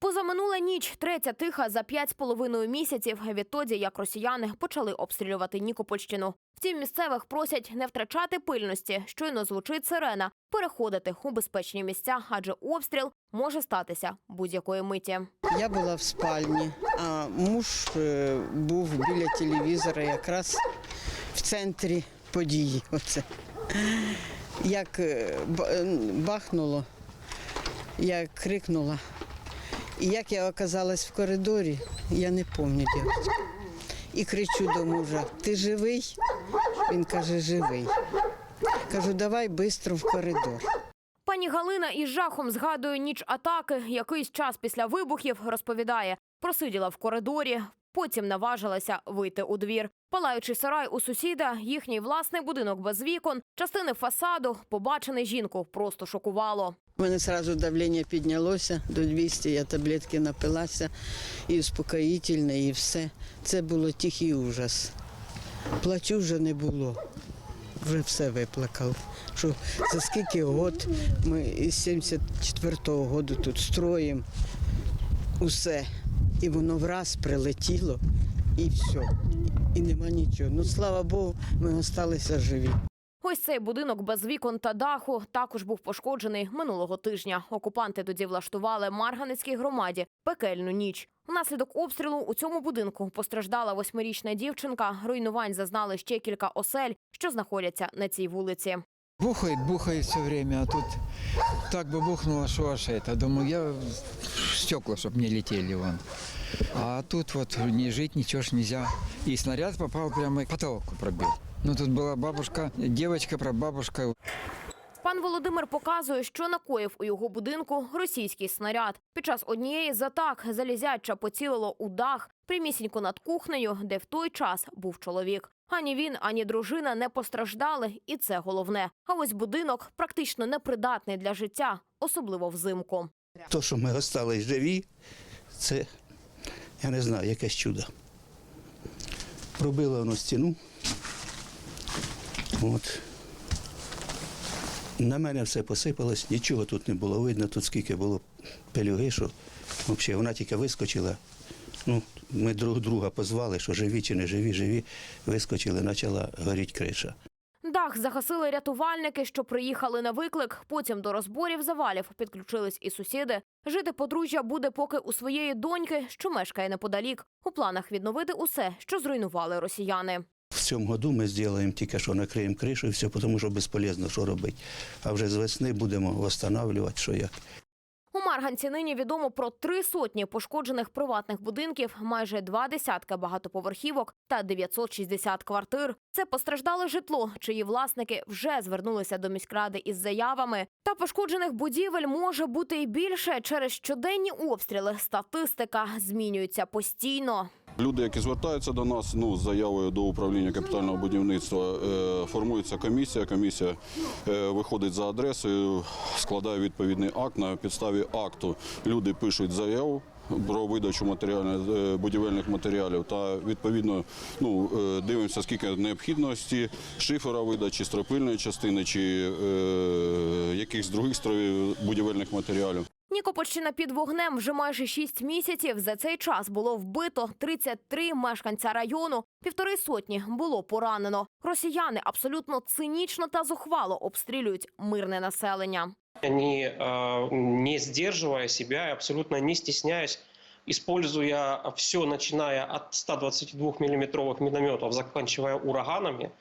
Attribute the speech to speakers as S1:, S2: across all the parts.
S1: Позаминула ніч, третя тиха за п'ять з половиною місяців відтоді, як росіяни почали обстрілювати Нікопольщину. Втім, місцевих просять не втрачати пильності. Щойно звучить сирена, переходити у безпечні місця, адже обстріл може статися будь-якої миті.
S2: Я була в спальні, а муж е, був біля телевізора якраз в центрі події. Оце. Як е, е, бахнуло, я крикнула. І як я оказалась в коридорі, я не пам'ятаю. І кричу до мужа: ти живий? Він каже, живий. Кажу, давай швидко в коридор.
S1: Пані Галина із жахом згадує ніч атаки. Якийсь час після вибухів розповідає, просиділа в коридорі, потім наважилася вийти у двір. Палаючий сарай у сусіда, їхній власний будинок без вікон, частини фасаду, побачене жінку просто шокувало.
S2: У мене одразу давлення піднялося до 200, я таблетки напилася, і успокоїтельне, і все. Це було тихий ужас. Плачу вже не було. Вже все виплакав. Що за скільки год ми із 74-го року тут строїмо усе. І воно враз прилетіло, і все. І нема нічого. Ну, слава Богу, ми залишилися живі.
S1: Ось цей будинок без вікон та даху також був пошкоджений минулого тижня. Окупанти тоді влаштували Марганецькій громаді пекельну ніч. Внаслідок обстрілу у цьому будинку постраждала восьмирічна дівчинка. Руйнувань зазнали ще кілька осель, що знаходяться на цій вулиці.
S3: Бухает, бухает все время, а тут так бы бухнуло, что аж это. Думаю, я стекла, чтобы не летели вон. А тут вот не жить, ничего ж нельзя. И снаряд попал прямо к потолку пробил. Ну тут была бабушка, девочка, прабабушка.
S1: Пан Володимир показує, що накоїв у його будинку російський снаряд. Під час однієї з атак залізяча поцілило у дах прямісінько над кухнею, де в той час був чоловік. Ані він, ані дружина не постраждали, і це головне. А ось будинок практично непридатний для життя, особливо взимку.
S4: То, що ми остались живі, це, я не знаю, якесь чудо. Пробило воно стіну. От. На мене все посипалось, нічого тут не було видно, тут скільки було пелюги, що взагалі вона тільки вискочила. Ну, ми друг друга позвали, що живі чи не живі, живі. Вискочили, почала горіти криша.
S1: Дах загасили рятувальники, що приїхали на виклик. Потім до розборів завалів підключились і сусіди. Жити подружжя буде поки у своєї доньки, що мешкає неподалік. У планах відновити усе, що зруйнували росіяни.
S4: В цьому году ми зробимо тільки що накриємо кришу і все, тому що безполезно, що робити. А вже з весни будемо встановлювати, що як.
S1: У Марганці нині відомо про три сотні пошкоджених приватних будинків, майже два десятка багатоповерхівок та 960 квартир. Це постраждале житло, чиї власники вже звернулися до міськради із заявами. Та пошкоджених будівель може бути і більше через щоденні обстріли. Статистика змінюється постійно.
S5: Люди, які звертаються до нас ну, з заявою до управління капітального будівництва, е, формується комісія. Комісія е, виходить за адресою, складає відповідний акт. На підставі акту люди пишуть заяву. Про видачу матеріальних е, будівельних матеріалів та відповідно ну дивимося, скільки необхідності шифера видачі, стропильної частини чи е, якихось других стро- будівельних матеріалів.
S1: Нікопольщина під вогнем вже майже шість місяців. За цей час було вбито 33 мешканця району, півтори сотні було поранено. Росіяни абсолютно цинічно та зухвало обстрілюють мирне населення.
S6: Они, э, не сдерживая себя и абсолютно не стесняясь, используя все, начиная от 122-миллиметровых минометов, заканчивая ураганами,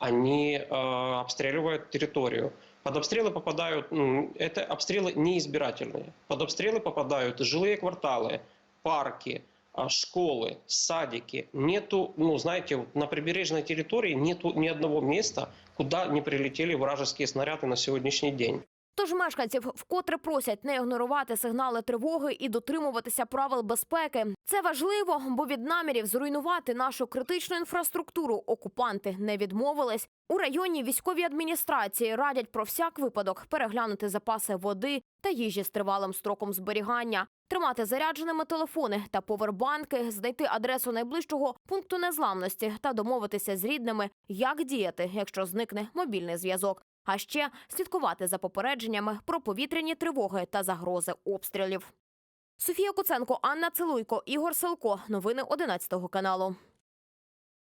S6: они э, обстреливают территорию. Под обстрелы попадают, м, это обстрелы неизбирательные. Под обстрелы попадают жилые кварталы, парки, а, школы, садики. Нету, ну, знаете, на прибережной территории нету ни одного места, куда не прилетели вражеские снаряды на сегодняшний день.
S1: Тож мешканців вкотре просять не ігнорувати сигнали тривоги і дотримуватися правил безпеки. Це важливо, бо від намірів зруйнувати нашу критичну інфраструктуру окупанти не відмовились. У районі військовій адміністрації радять про всяк випадок переглянути запаси води та їжі з тривалим строком зберігання, тримати зарядженими телефони та повербанки, знайти адресу найближчого пункту незламності та домовитися з рідними, як діяти, якщо зникне мобільний зв'язок. А ще слідкувати за попередженнями про повітряні тривоги та загрози обстрілів. Софія Куценко, Анна Целуйко, Ігор Селко. Новини 11 каналу.